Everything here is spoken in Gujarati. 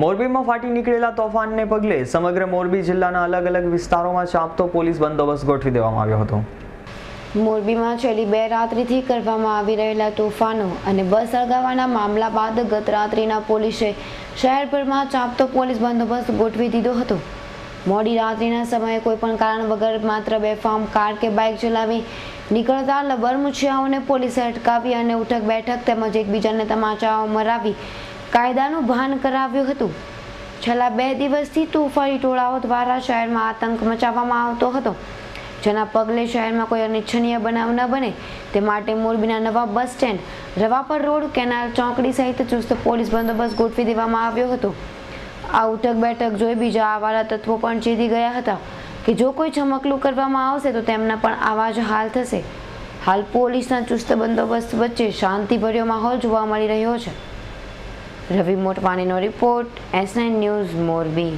મોરબીમાં ફાટી નીકળેલા તોફાનને પગલે સમગ્ર મોરબી જિલ્લાના અલગ અલગ વિસ્તારોમાં ચાંપતો પોલીસ બંદોબસ્ત ગોઠવી દેવામાં આવ્યો હતો. મોરબીમાં છેલ્લી બે રાત્રિથી કરવામાં આવી રહેલા તોફાનો અને બસ સળગાવવાના મામલા બાદ ગત રાત્રિના પોલીસે શહેરભરમાં ચાંપતો પોલીસ બંદોબસ્ત ગોઠવી દીધો હતો. મોડી રાત્રિના સમયે કોઈપણ કારણ વગર માત્ર બેફામ કાર કે બાઇક ચલાવી નીકળતા લબરમુછિયાઓને પોલીસે અટકાવી અને ઉઠક બેઠક તેમજ એકબીજાને તમાચાઓ મરાવી કાયદાનું ભાન કરાવ્યું હતું. છેલ્લા બે દિવસથી તોફાની ટોળાઓ દ્વારા શહેરમાં આતંક મચાવવામાં આવતો હતો. જેના પગલે શહેરમાં કોઈ અનિચ્છનીય બનાવ ન બને, તે માટે મોરબીના નવા bus stand, Ravapar road, canal ચોકડી સહિત ચુસ્ત પોલીસ બંદોબસ્ત ગોઠવી દેવામાં આવ્યો હતો. આ ઉઠક બેઠક જોઈ બીજા આવારા તત્વો પણ ચેતી ગયા હતા કે જો કોઈ ચમકલું કરવામાં આવશે તો તેમના પણ આવા જ હાલ થશે. હાલ પોલીસના ચુસ્ત બંદોબસ્ત વચ્ચે શાંતિભર્યો માહોલ જોવા મળી રહ્યો છે. રવિ મોટવાણીનો રિપોર્ટ એસ ન્યૂઝ મોરબી.